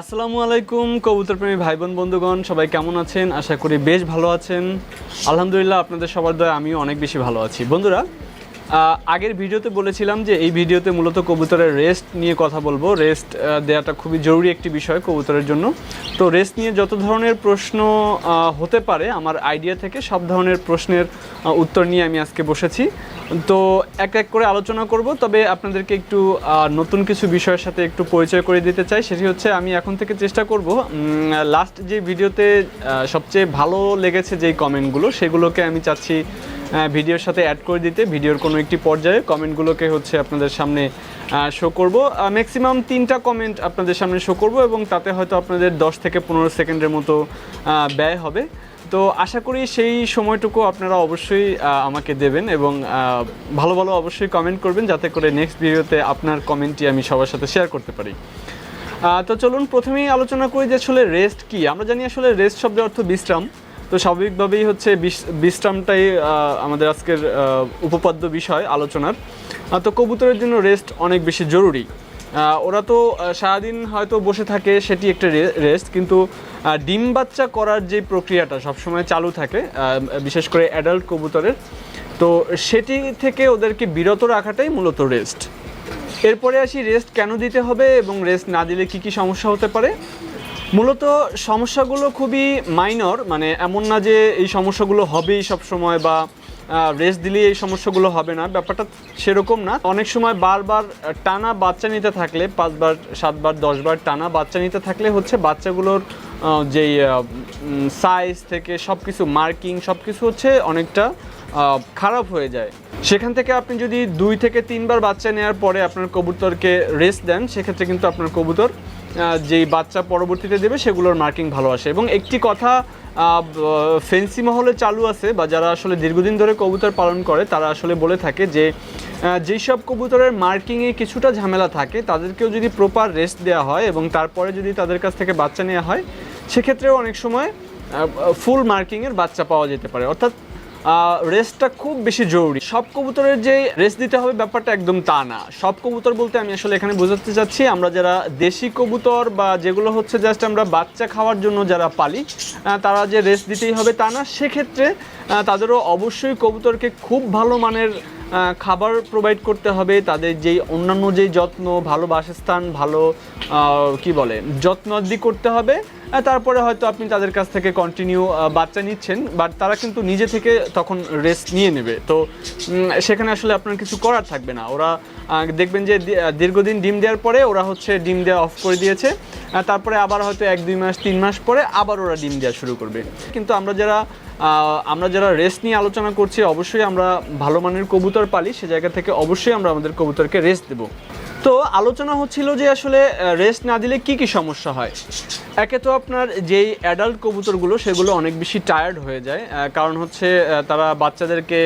আসসালামু আলাইকুম, কবুতরপ্রেমী ভাই বোন বন্ধুগণ, সবাই কেমন আছেন? আশা করি বেশ ভালো আছেন। আলহামদুলিল্লাহ, আপনাদের সবার দয়া, আমিও অনেক বেশি ভালো আছি। বন্ধুরা আগের ভিডিওতে বলেছিলাম যে এই ভিডিওতে মূলত কবুতরের রেস্ট নিয়ে কথা বলব। রেস্ট দেওয়াটা খুবই জরুরি একটি বিষয় কবুতরের জন্য। তো রেস্ট নিয়ে যত ধরনের প্রশ্ন হতে পারে আমার আইডিয়া থেকে সব ধরনের প্রশ্নের উত্তর নিয়ে আমি আজকে বসেছি। তো এক এক করে আলোচনা করব, তবে আপনাদেরকে একটু নতুন কিছু বিষয়ের সাথে একটু পরিচয় করে দিতে চাই, সেটি হচ্ছে আমি এখন থেকে চেষ্টা করব লাস্ট যে ভিডিওতে সবচেয়ে ভালো লেগেছে যেই কমেন্টগুলো সেগুলোকে আমি চাচ্ছি ভিডিওর সাথে অ্যাড করে দিতে, ভিডিওর কোনো একটি পর্যায়ে কমেন্টগুলোকে হচ্ছে আপনাদের সামনে শো করব। ম্যাক্সিমাম তিনটা কমেন্ট আপনাদের সামনে শো করব এবং তাতে হয়তো আপনাদের দশ থেকে পনেরো সেকেন্ডের মতো ব্যয় হবে। তো আশা করি সেই সময়টুকু আপনারা অবশ্যই আমাকে দেবেন এবং ভালো ভালো অবশ্যই কমেন্ট করবেন যাতে করে নেক্সট ভিডিওতে আপনার কমেন্টটি আমি সবার সাথে শেয়ার করতে পারি। তো চলুন প্রথমেই আলোচনা করি যে আসলে রেস্ট কি। আমরা জানি আসলে রেস্ট শব্দের অর্থ বিশ্রাম। তো স্বাভাবিকভাবেই হচ্ছে বিশ- বিশ্রামটাই আমাদের আজকের উপপাদ্য বিষয়, আলোচনার। তো কবুতরের জন্য রেস্ট অনেক বেশি জরুরি। ওরা তো সারাদিন হয়তো বসে থাকে, সেটি একটা রেস্ট কিন্তু ডিম বাচ্চা করার যে প্রক্রিয়াটা সবসময় চালু থাকে বিশেষ করে অ্যাডাল্ট কবুতরের, তো সেটি থেকে ওদেরকে বিরত রাখাটাই মূলত রেস্ট এরপরে আসি রেস্ট কেন দিতে হবে এবং রেস্ট না দিলে কি কি সমস্যা হতে পারে? মূলত সমস্যাগুলো খুবই মাইনর মানে এমন না যে এই সমস্যাগুলো হবেই সব সময় বা রেস্ট দিলেই এই সমস্যাগুলো হবে না। ব্যাপারটা সেরকম না। অনেক সময় বারবার টানা বাচ্চা নিতে থাকলে, পাঁচবার, সাতবার, দশবার টানা বাচ্চা নিতে থাকলে হচ্ছে বাচ্চাগুলোর যেই সাইজ থেকে সব কিছু মার্কিং সব কিছু হচ্ছে অনেকটা খারাপ হয়ে যায়। সেখান থেকে আপনি যদি দুই থেকে তিনবার বাচ্চা নেওয়ার পরে আপনার কবুতরকে রেস্ট দেন, সেক্ষেত্রে কিন্তু আপনার কবুতর যেই বাচ্চা পরবর্তীতে দেবে সেগুলোর মার্কিং ভালো আসে। এবং একটি কথা ফেন্সি মহলে চালু আছে বা যারা আসলে দীর্ঘদিন ধরে কবুতর পালন করে, তারা আসলে বলে থাকে যে যেই সব কবুতরের মার্কিংয়ে কিছুটা ঝামেলা থাকে, তাদেরকেও যদি প্রপার রেস্ট দেওয়া হয় এবং তারপরে যদি তাদের কাছ থেকে বাচ্চা নেওয়া হয়, সেক্ষেত্রেও অনেক সময় ফুল মার্কিংয়ের বাচ্চা পাওয়া যেতে পারে। অর্থাৎ রেস্টটা খুব বেশি জরুরি। সব কবুতরের যে রেস্ট দিতে হবে ব্যাপারটা একদম তা না। সব কবুতর বলতে আমি আসলে এখানে বোঝাতে চাচ্ছি, আমরা যারা দেশি কবুতর বা যেগুলো হচ্ছে জাস্ট আমরা বাচ্চা খাওয়ার জন্য যারা পালি তারা যে রেস্ট দিতেই হবে তা না। সেক্ষেত্রে তাদেরও অবশ্যই কবুতরকে খুব ভালো মানের খাবার প্রোভাইড করতে হবে। তাদের যেই অন্যান্য যেই যত্ন, ভালো বাসস্থান, ভালো কি বলে, যত্ন করতে হবে। তারপরে হয়তো আপনি তাদের কাছ থেকে কন্টিনিউ বাচ্চা নিচ্ছেন বাট তারা কিন্তু নিজে থেকে তখন রেস্ট নিয়ে নেবে। তো সেখানে আসলে আপনার কিছু করার থাকবে না। ওরা দেখবেন যে দীর্ঘদিন ডিম দেওয়ার পরে ওরা হচ্ছে ডিম দেওয়া অফ করে দিয়েছে। তারপরে আবার হয়তো এক, দুই মাস, তিন মাস পরে আবার ওরা ডিম দেওয়া শুরু করবে। কিন্তু আমরা যারা আমরা যারা রেস্ট নিয়ে আলোচনা করছি, অবশ্যই আমরা ভালো মানের কবুতর পালি, সে জায়গা থেকে অবশ্যই আমরা আমাদের কবুতরকে রেস্ট দেবো। তো আলোচনা হচ্ছিল যে আসলে রেস্ট না দিলে কি কি সমস্যা হয়? একে তো আপনার যেই অ্যাডাল্ট কবুতরগুলো, সেগুলো অনেক বেশি টায়ার্ড হয়ে যায়। কারণ হচ্ছে তারা বাচ্চাদেরকে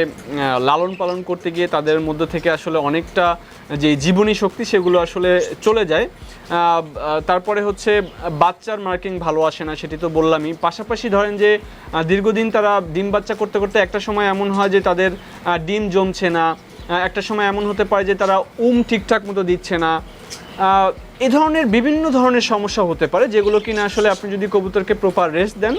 লালন পালন করতে গিয়ে তাদের মধ্যে থেকে আসলে অনেকটা যে জীবনী শক্তি, সেগুলো আসলে চলে যায়। তারপরে হচ্ছে, বাচ্চার মার্কিং ভালো আসে না, সেটি তো বললামই। পাশাপাশি ধরেন যে দীর্ঘদিন তারা ডিম বাচ্চা করতে করতে একটা সময় এমন হয় যে তাদের ডিম জমছে না একটা সময় এমন হতে পারে যে তারা উম ঠিকঠাক মতো দিচ্ছে না। এ ধরনের বিভিন্ন ধরনের সমস্যা হতে পারে, যেগুলো কিনা আসলে আপনি যদি কবুতরকে প্রপার রেস্ট দেন,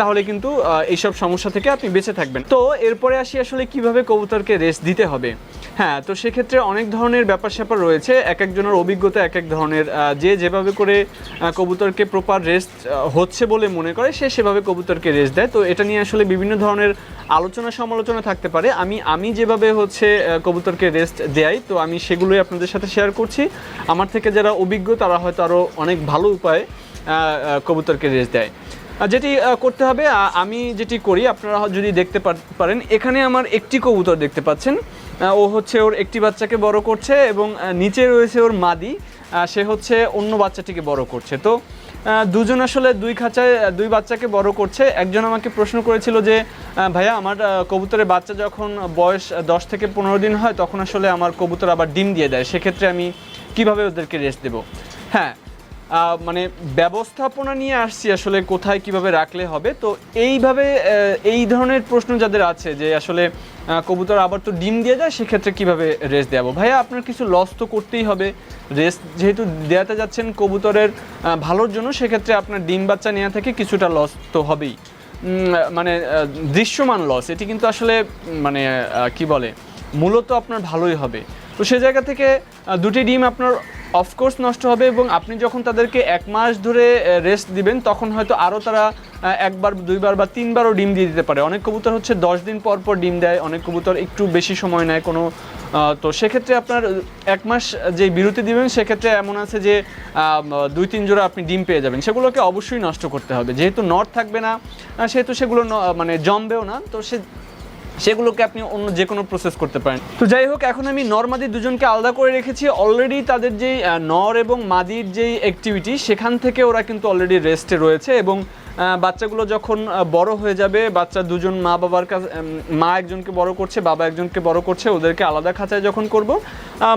তাহলে কিন্তু এইসব সমস্যা থেকে আপনি বেঁচে থাকবেন। তো এরপরে আসি আসলে কীভাবে কবুতরকে রেস্ট দিতে হবে। হ্যাঁ তো সেক্ষেত্রে অনেক ধরনের ব্যাপার স্যাপার রয়েছে। এক একজনের অভিজ্ঞতা, এক এক ধরনের যে যেভাবে করে কবুতরকে প্রপার রেস্ট হচ্ছে বলে মনে করে, সে সেভাবে কবুতরকে রেস্ট দেয়। তো এটা নিয়ে আসলে বিভিন্ন ধরনের আলোচনা সমালোচনা থাকতে পারে। আমি আমি যেভাবে হচ্ছে কবুতরকে রেস্ট দেয় তো আমি সেগুলোই আপনাদের সাথে শেয়ার করছি। আমার থেকে যারা অভিজ্ঞ, তারা হয়তো আরও অনেক ভালো উপায়ে কবুতরকে রেস্ট দেয়। যেটি করতে হবে আমি যেটি করি, আপনারা যদি দেখতে পারেন, এখানে আমার একটি কবুতর দেখতে পাচ্ছেন। ও হচ্ছে ওর একটি বাচ্চাকে বড় করছে এবং নিচে রয়েছে ওর মাদি সে হচ্ছে অন্য বাচ্চাটিকে বড় করছে। তো দুজন আসলে দুই খাঁচায় দুই বাচ্চাকে বড় করছে। একজন আমাকে প্রশ্ন করেছিল যে ভাইয়া, আমার কবুতরের বাচ্চা যখন বয়স দশ থেকে পনেরো দিন হয়, তখন আসলে আমার কবুতর আবার ডিম দিয়ে দেয়। সেক্ষেত্রে আমি কীভাবে ওদেরকে রেস্ট দেবো? হ্যাঁ মানে ব্যবস্থাপনা নিয়ে আসছি আসলে কোথায় কীভাবে রাখলে হবে। তো এইভাবে এই ধরনের প্রশ্ন যাদের আছে যে আসলে কবুতর আবার তো ডিম দিয়ে যায়, সেক্ষেত্রে কীভাবে রেস্ট দেওয়াবো ভাইয়া, আপনার কিছু লস তো করতেই হবে। রেস্ট যেহেতু দেওয়াতে যাচ্ছেন কবুতরের ভালোর জন্য, সেক্ষেত্রে আপনার ডিম বাচ্চা নেওয়া থেকে কিছুটা লস তো হবেই। মানে দৃশ্যমান লস এটি কিন্তু আসলে মানে কি বলে, মূলত আপনার ভালোই হবে। তো সে জায়গা থেকে দুটি ডিম আপনার অফকোর্স নষ্ট হবে এবং আপনি যখন তাদেরকে এক মাস ধরে রেস্ট দিবেন, তখন হয়তো আরও তারা একবার, দুইবার বা তিনবারও ডিম দিয়ে দিতে পারে। অনেক কবুতর হচ্ছে দশ দিন পর পর ডিম দেয়, অনেক কবুতর একটু বেশি সময় নেয় কোনো তো সেক্ষেত্রে আপনার এক মাস যে বিরতি দিবেন, সেক্ষেত্রে এমন আছে যে দুই, তিন জোড়া আপনি ডিম পেয়ে যাবেন। সেগুলোকে অবশ্যই নষ্ট করতে হবে। যেহেতু নট থাকবে না সেহেতু সেগুলো মানে জমবেও না, তো সে সেগুলোকে আপনি অন্য যে কোনো প্রসেস করতে পারেন। তো যাই হোক, এখন আমি নর মাদি দুজনকে আলাদা করে রেখেছি। অলরেডি তাদের যেই নর এবং মাদির যেই অ্যাক্টিভিটি সেখান থেকে ওরা কিন্তু অলরেডি রেস্টে রয়েছে এবং বাচ্চাগুলো যখন বড় হয়ে যাবে, বাচ্চা দুজন মা বাবার কাছে মা একজনকে বড় করছে, বাবা একজনকে বড় করছে, ওদেরকে আলাদা খাঁচায় যখন করব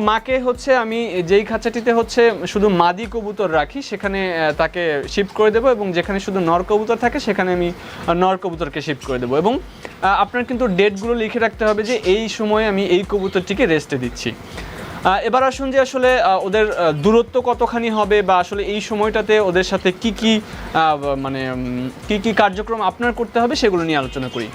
মাকে হচ্ছে আমি যেই খাঁচাটিতে হচ্ছে শুধু মাদি কবুতর রাখি, সেখানে তাকে শিফট করে দেবো এবং যেখানে শুধু নর কবুতর থাকে, সেখানে আমি নর কবুতরকে শিফট করে দেবো এবং আপনার কিন্তু ডেটগুলো লিখে রাখতে হবে যে এই সময়ে আমি এই কবুতরটিকে রেস্টে দিচ্ছি। এবার আসুন যে আসলে ওদের দূরত্ব কতখানি হবে বা আসলে এই সময়টাতে ওদের সাথে কি কি মানে কি কি কার্যক্রম আপনার করতে হবে সেগুলো নিয়ে আলোচনা করি।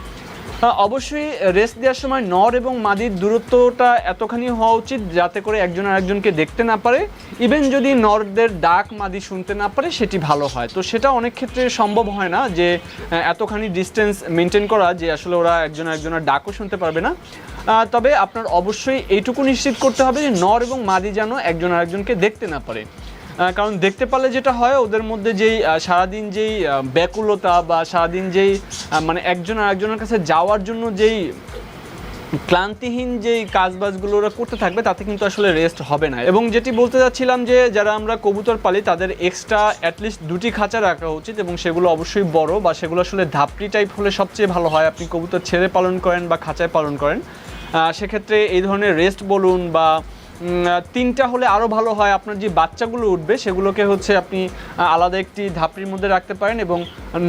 অবশ্যই রেস্ট দেওয়ার সময় নর এবং মাদির দূরত্বটা এতখানি হওয়া উচিত যাতে করে একজন আরেকজনকে দেখতে না পারে। ইভেন যদি নরদের ডাক মাদি শুনতে না পারে, সেটি ভালো হয়। তো সেটা অনেক ক্ষেত্রে সম্ভব হয় না যে এতখানি ডিস্টেন্স মেনটেন করা যে আসলে ওরা একজন একজনের ডাকও শুনতে পারবে না। তবে আপনার অবশ্যই এইটুকু নিশ্চিত করতে হবে যে নর এবং মাদি যেন একজন আরেকজনকে দেখতে না পারে। কারণ দেখতে পারলে যেটা হয়, ওদের মধ্যে যেই সারাদিন যেই ব্যাকুলতা বা সারাদিন যেই মানে একজন আরেকজনের কাছে যাওয়ার জন্য যেই ক্লান্তিহীন যেই কাজবাজগুলো ওরা করতে থাকবে, তাতে কিন্তু আসলে রেস্ট হবে না। এবং যেটি বলতে যাচ্ছিলাম যে, যারা আমরা কবুতর পালি, তাদের এক্সট্রা অ্যাটলিস্ট দুটি খাঁচা রাখা উচিত এবং সেগুলো অবশ্যই বড় বা সেগুলো আসলে ধাপড়ি টাইপ হলে সবচেয়ে ভালো হয়। আপনি কবুতর ছেড়ে পালন করেন বা খাঁচায় পালন করেন। সেক্ষেত্রে এই ধরনের রেস্ট বলুন বা তিনটা হলে আরও ভালো হয়। আপনার যে বাচ্চাগুলো উঠবে, সেগুলোকে হচ্ছে আপনি আলাদা একটি ধাপড়ির মধ্যে রাখতে পারেন এবং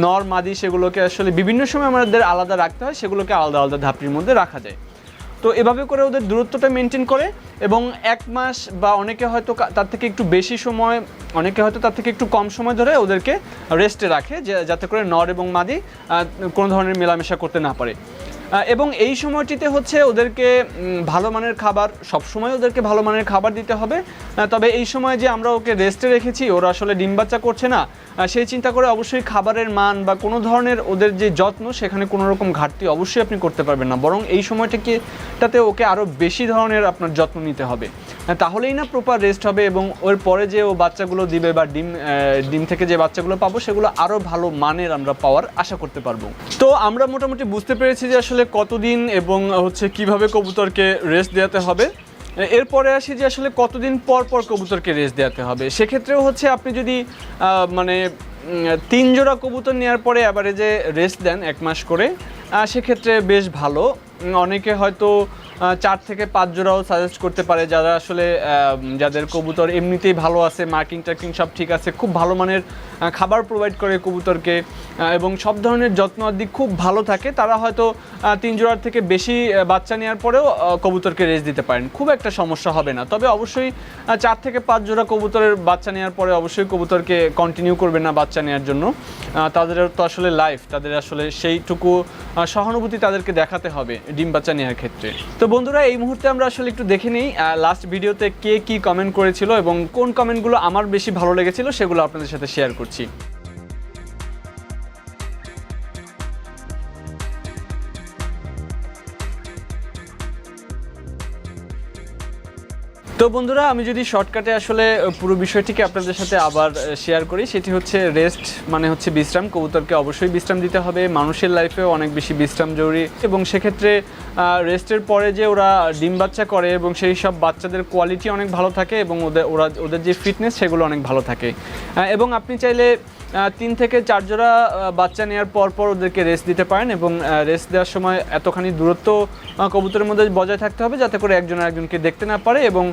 নর, মাদি সেগুলোকে আসলে বিভিন্ন সময় আমাদের আলাদা রাখতে হয়, সেগুলোকে আলাদা আলাদা ধাপড়ির মধ্যে রাখা যায়। তো এভাবে করে ওদের দূরত্বটা মেনটেন করে এবং এক মাস বা অনেকে হয়তো তার থেকে একটু বেশি সময়, অনেকে হয়তো তার থেকে একটু কম সময় ধরে ওদেরকে রেস্টে রাখে যাতে করে নর এবং মাদি কোনো ধরনের মেলামেশা করতে না পারে। এবং এই সময়টিতে হচ্ছে ওদেরকে ভালো মানের খাবার, সবসময় ওদেরকে ভালো মানের খাবার দিতে হবে। তবে এই সময় যে আমরা ওকে রেস্টে রেখেছি, ওরা আসলে ডিম বাচ্চা করছে না সেই চিন্তা করে অবশ্যই খাবারের মান বা কোনো ধরনের ওদের যে যত্ন, সেখানে কোনো রকম ঘাটতি অবশ্যই আপনি করতে পারবেন না। বরং এই সময়টাকে তাতে ওকে আরও বেশি ধরনের আপনার যত্ন নিতে হবে। তাহলেই না প্রপার রেস্ট হবে এবং ওর পরে যে ও বাচ্চাগুলো দিবে বা ডিম ডিম থেকে যে বাচ্চাগুলো পাবো, সেগুলো আরও ভালো মানের আমরা পাওয়ার আশা করতে পারব। তো আমরা মোটামুটি বুঝতে পেরেছি যে আসলে কতদিন এবং হচ্ছে কীভাবে কবুতরকে রেস্ট দেওয়াতে হবে? এরপরে আসি যে আসলে কতদিন পর পর কবুতরকে রেস্ট দেওয়াতে হবে। সেক্ষেত্রেও হচ্ছে আপনি যদি মানে তিন জোড়া কবুতর নেওয়ার পরে এবারে যে রেস্ট দেন এক মাস করে সেক্ষেত্রে বেশ ভালো। অনেকে হয়তো চার থেকে পাঁচ জোড়াও সাজেস্ট করতে পারে যারা আসলে যাদের কবুতর এমনিতেই ভালো আছে মার্কিং টার্কিং সব ঠিক আছে, খুব ভালো মানের খাবার প্রোভাইড করে কবুতরকে এবং সব ধরনের যত্ন আদি খুব ভালো থাকে। তারা হয়তো তিন জোড়ার থেকে বেশি বাচ্চা নেওয়ার পরেও কবুতরকে রেস্ট দিতে পারেন। খুব একটা সমস্যা হবে না। তবে অবশ্যই চার থেকে পাঁচ জোড়া কবুতরের বাচ্চা নেওয়ার পরে অবশ্যই কবুতরকে কন্টিনিউ করবে না বাচ্চা নেওয়ার জন্য। তাদের তো আসলে লাইফ তাদের আসলে সেইটুকু সহানুভূতি তাদেরকে দেখাতে হবে ডিম বাচ্চা নেওয়ার ক্ষেত্রে। তো বন্ধুরা, এই মুহূর্তে আমরা আসলে একটু দেখে নিই লাস্ট ভিডিওতে কে কি কমেন্ট করেছিল এবং কোন কমেন্টগুলো আমার বেশি ভালো লেগেছিল সেগুলো আপনাদের সাথে শেয়ার করছি। তো বন্ধুরা, আমি যদি শর্টকাটে আসলে পুরো বিষয়টিকে আপনাদের সাথে আবার শেয়ার করি, সেটি হচ্ছে রেস্ট মানে হচ্ছে বিশ্রাম। কবুতরকে অবশ্যই বিশ্রাম দিতে হবে, মানুষের লাইফেও অনেক বেশি বিশ্রাম জরুরি। এবং সেক্ষেত্রে রেস্টের পরে যে ওরা ডিম বাচ্চা করে এবং সেই সব বাচ্চাদের কোয়ালিটি অনেক ভালো থাকে এবং ওদের, ওরা, ওদের যে ফিটনেস সেগুলো অনেক ভালো থাকে। এবং আপনি চাইলে তিন থেকে চার জোড়া বাচ্চা নেওয়ার পর পর ওদেরকে রেস্ট দিতে পারেন এবং রেস্ট দেওয়ার সময় এতখানি দূরত্ব কবুতরের মধ্যে বজায় থাকতে হবে যাতে করে একজন একজনকে দেখতে না পারে এবং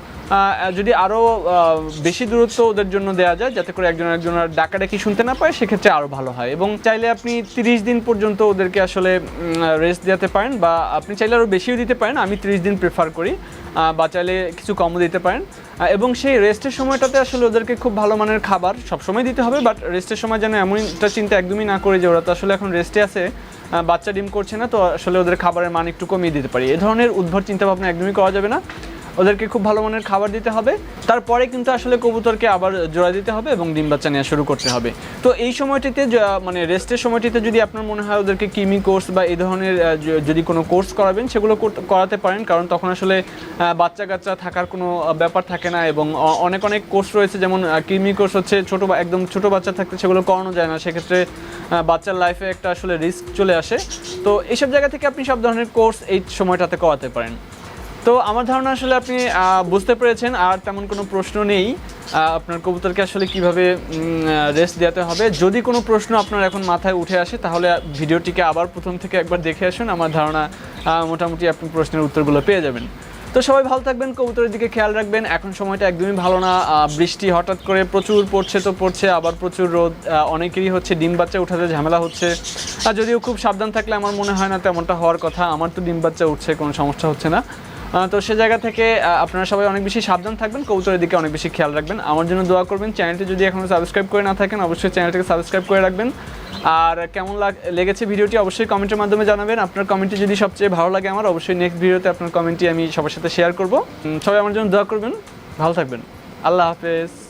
যদি আরও বেশি দূরত্ব ওদের জন্য দেওয়া যায় যাতে করে একজন একজনের ডাকাডাকি শুনতে না পারে সেক্ষেত্রে আরও ভালো হয়। এবং চাইলে আপনি তিরিশ দিন পর্যন্ত ওদেরকে আসলে রেস্ট দিতে পারেন বা আপনি চাইলে আরও বেশিও দিতে পারেন, আমি তিরিশ দিন প্রেফার করি বা চাইলে কিছু কমও দিতে পারেন। এবং সেই রেস্টের সময়টাতে আসলে ওদেরকে খুব ভালো মানের খাবার সবসময় দিতে হবে বাট রেস্টের সময় যেন এমনটা চিন্তা একদমই না করে যে ওরা তো আসলে এখন রেস্টে আছে বাচ্চা ডিম করছে না, তো আসলে ওদের খাবারের মান একটু কমিয়ে দিতে পারি। এ ধরনের উদ্ভট চিন্তাভাবনা একদমই করা যাবে না। ওদেরকে খুব ভালো মানের খাবার দিতে হবে। তারপরে কিন্তু আসলে কবুতরকে আবার জোড়া দিতে হবে এবং ডিম বাচ্চা নেওয়া শুরু করতে হবে। তো এই সময়টিতে মানে রেস্টের সময়টিতে যদি আপনার মনে হয় ওদেরকে কিমি কোর্স বা এই ধরনের যদি কোনো কোর্স করাবেন, সেগুলো করতে- পারেন। কারণ তখন আসলে বাচ্চা কাচ্চা থাকার কোনো ব্যাপার থাকে না এবং অনেক অনেক কোর্স রয়েছে। যেমন কিমি কোর্স হচ্ছে ছোটো একদম ছোটো বাচ্চা থাকতে সেগুলো করানো যায় না। সেক্ষেত্রে বাচ্চার লাইফে একটা আসলে রিস্ক চলে আসে। তো এইসব জায়গা থেকে আপনি সব ধরনের কোর্স এই সময়টাতে করাতে পারেন। তো আমার ধারণা আসলে আপনি বুঝতে পেরেছেন, আর তেমন কোনো প্রশ্ন নেই। আপনার কবুতরকে আসলে কীভাবে রেস্ট দেওয়াতে হবে। যদি কোনো প্রশ্ন আপনার এখন মাথায় উঠে আসে, তাহলে ভিডিওটিকে আবার প্রথম থেকে একবার দেখে আসুন। আমার ধারণা মোটামুটি আপনি প্রশ্নের উত্তরগুলো পেয়ে যাবেন। তো সবাই ভালো থাকবেন, কবুতরের দিকে খেয়াল রাখবেন। এখন সময়টা একদমই ভালো না। বৃষ্টি হঠাৎ করে প্রচুর পড়ছে তো পড়ছে, আবার প্রচুর রোদ। অনেকেরই হচ্ছে ডিম বাচ্চা উঠাতে ঝামেলা হচ্ছে। আর যদিও খুব সাবধান থাকলে আমার মনে হয় না তেমনটা হওয়ার কথা। আমার তো ডিম বাচ্চা উঠছে, কোনো সমস্যা হচ্ছে না। তো সে জায়গা থেকে আপনারা সবাই অনেক বেশি সাবধান থাকবেন, কবুতরের দিকে অনেক বেশি খেয়াল রাখবেন। আমার জন্য দোয়া করবেন, চ্যানেলটি যদি এখনও সাবস্ক্রাইব করে না থাকেন, অবশ্যই চ্যানেলটিকে সাবস্ক্রাইব করে রাখবেন। আর কেমন লাগ লেগেছে ভিডিওটি অবশ্যই কমেন্টের মাধ্যমে জানাবেন। আপনার কমেন্টটি যদি সবচেয়ে ভালো লাগে আমার, অবশ্যই নেক্সট ভিডিওতে আপনার কমেন্টটি আমি সবার সাথে শেয়ার করব। সবাই আমার জন্য দোয়া করবেন। ভালো থাকবেন। আল্লাহ হাফেজ।